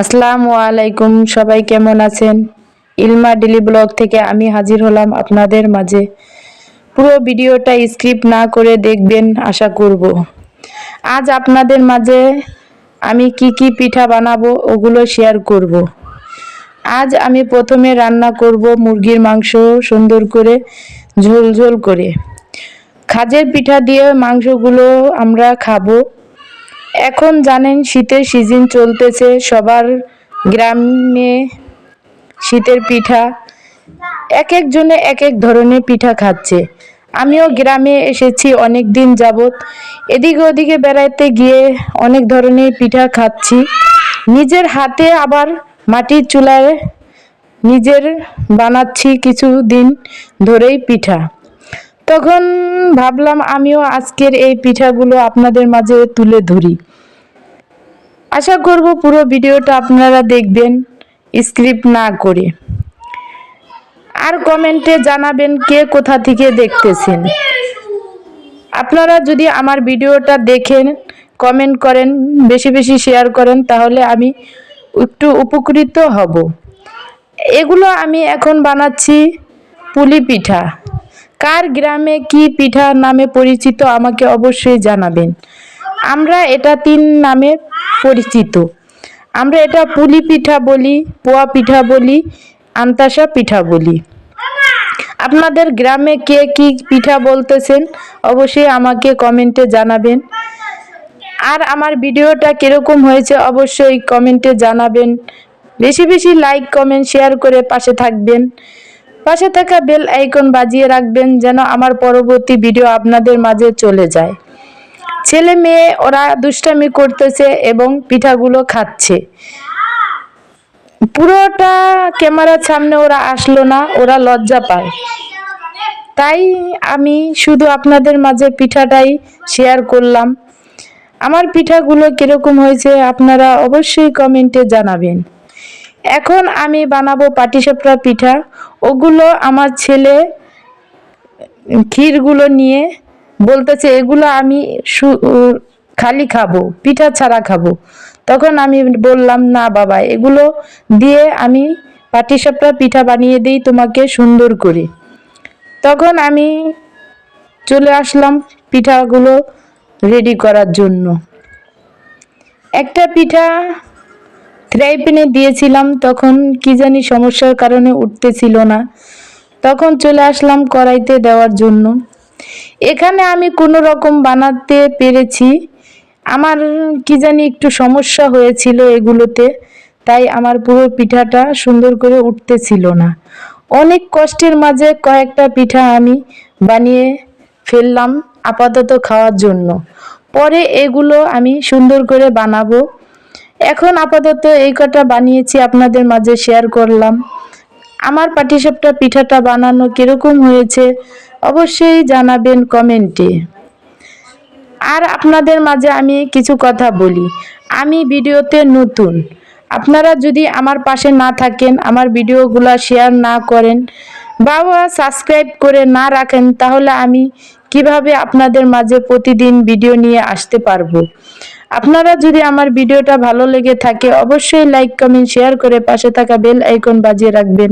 আসসালামু আলাইকুম, সবাই কেমন আছেন? ইলমা ডেলি ব্লগ থেকে আমি হাজির হলাম আপনাদের মাঝে। পুরো ভিডিওটা স্ক্রিপ্ট না করে দেখবেন, আশা করব। আজ আপনাদের মাঝে আমি কি কি পিঠা বানাবো ওগুলো শেয়ার করব। আজ আমি প্রথমে রান্না করব মুরগির মাংস সুন্দর করে, ঝোল ঝোল করে। খাজের পিঠা দিয়ে মাংসগুলো আমরা খাব। এখন জানেন শীতের সিজন চলতেছে, সবার গ্রামে শীতের পিঠা এক একজনে এক এক ধরনের পিঠা খাচ্ছে। আমিও গ্রামে এসেছি অনেক দিন যাবত এদিকে ওদিকে বেড়াইতে গিয়ে অনেক ধরনের পিঠা খাচ্ছি। নিজের হাতে আবার মাটির চুলায় নিজের বানাচ্ছি কিছু দিন ধরেই পিঠা। তখন ভাবলাম আমিও আজকের এই পিঠাগুলো আপনাদের মাঝে তুলে ধরি। আশা করব পুরো ভিডিওটা আপনারা দেখবেন, স্ক্রিপ্ট না করে। আর কমেন্টে জানাবেন কে কোথা থেকে দেখতেছেন। আপনারা যদি আমার ভিডিওটা দেখেন, কমেন্ট করেন, বেশি বেশি শেয়ার করেন, তাহলে আমি একটু উপকৃত হব। এগুলো আমি এখন বানাচ্ছি পুলি পিঠা। কার গ্রামে কি পিঠা নামে পরিচিত আমাকে অবশ্যই জানাবেন। আমরা এটা তিন নামে পরিচিত। আমরা এটা পুলি পিঠা বলি, পোয়া পিঠা বলি আন্তাসা পিঠা বলি। আপনাদের গ্রামে কে কি পিঠা বলতেছেন অবশ্যই আমাকে কমেন্টে জানাবেন। আর আমার ভিডিওটা কীরকম হয়েছে অবশ্যই কমেন্টে জানাবেন। বেশি বেশি লাইক, কমেন্ট, শেয়ার করে পাশে থাকবেন। পাশে থাকা বেল আইকন বাজিয়ে রাখবেন যেন আমার পরবর্তী ভিডিও আপনাদের মাঝে চলে যায়। ছেলে মেয়ে, ওরা দুষ্টামি করতেছে এবং পিঠাগুলো খাচ্ছে। পুরোটা ক্যামেরার সামনে ওরা আসলো না, ওরা লজ্জা পায়। তাই আমি শুধু আপনাদের মাঝে পিঠাটাই শেয়ার করলাম। আমার পিঠাগুলো কীরকম হয়েছে আপনারা অবশ্যই কমেন্টে জানাবেন। এখন আমি বানাবো পাটিসাপটা পিঠা। ওগুলো আমার ছেলে ক্ষীরগুলো নিয়ে বলতেছে, এগুলো আমি খালি খাব, পিঠা ছাড়া খাব। তখন আমি বললাম, না বাবা, এগুলো দিয়ে আমি পাটিসাপটা পিঠা বানিয়ে দিই তোমাকে সুন্দর করে। তখন আমি চলে আসলাম পিঠাগুলো রেডি করার জন্য। একটা পিঠা ফ্রাই প্যানে দিয়েছিলাম, তখন কি জানি সমস্যার কারণে উঠতেছিল না। তখন চলে আসলাম কড়াইতে দেওয়ার জন্য। এখানে আমি কোনো রকম বানাতে পেরেছি। আমার কি জানি একটু সমস্যা হয়েছিল এগুলোতে, তাই আমার পুরো পিঠাটা সুন্দর করে উঠতেছিল না। অনেক কষ্টের মাঝে কয়েকটা পিঠা আমি বানিয়ে ফেললাম আপাতত খাওয়ার জন্য। পরে এগুলো আমি সুন্দর করে বানাবো। এখন আপাতত এই কটা বানিয়েছি, আপনাদের মাঝে শেয়ার করলাম। আমার পাটিসাপটা পিঠাটা বানানো কীরকম হয়েছে, অবশ্যই জানাবেন কমেন্টে। আর আপনাদের মাঝে আমি কিছু কথা বলি। আমি ভিডিওতে নতুন। আপনারা যদি আমার পাশে না থাকেন, আমার ভিডিওগুলো শেয়ার না করেন বা সাবস্ক্রাইব করে না রাখেন, তাহলে আমি কীভাবে আপনাদের মাঝে প্রতিদিন ভিডিও নিয়ে আসতে পারব? আপনারা যদি আমার ভিডিওটা ভালো লেগে থাকে, অবশ্যই লাইক কমেন্ট শেয়ার করে পাশে থাকা বেল আইকন বাজিয়ে রাখবেন।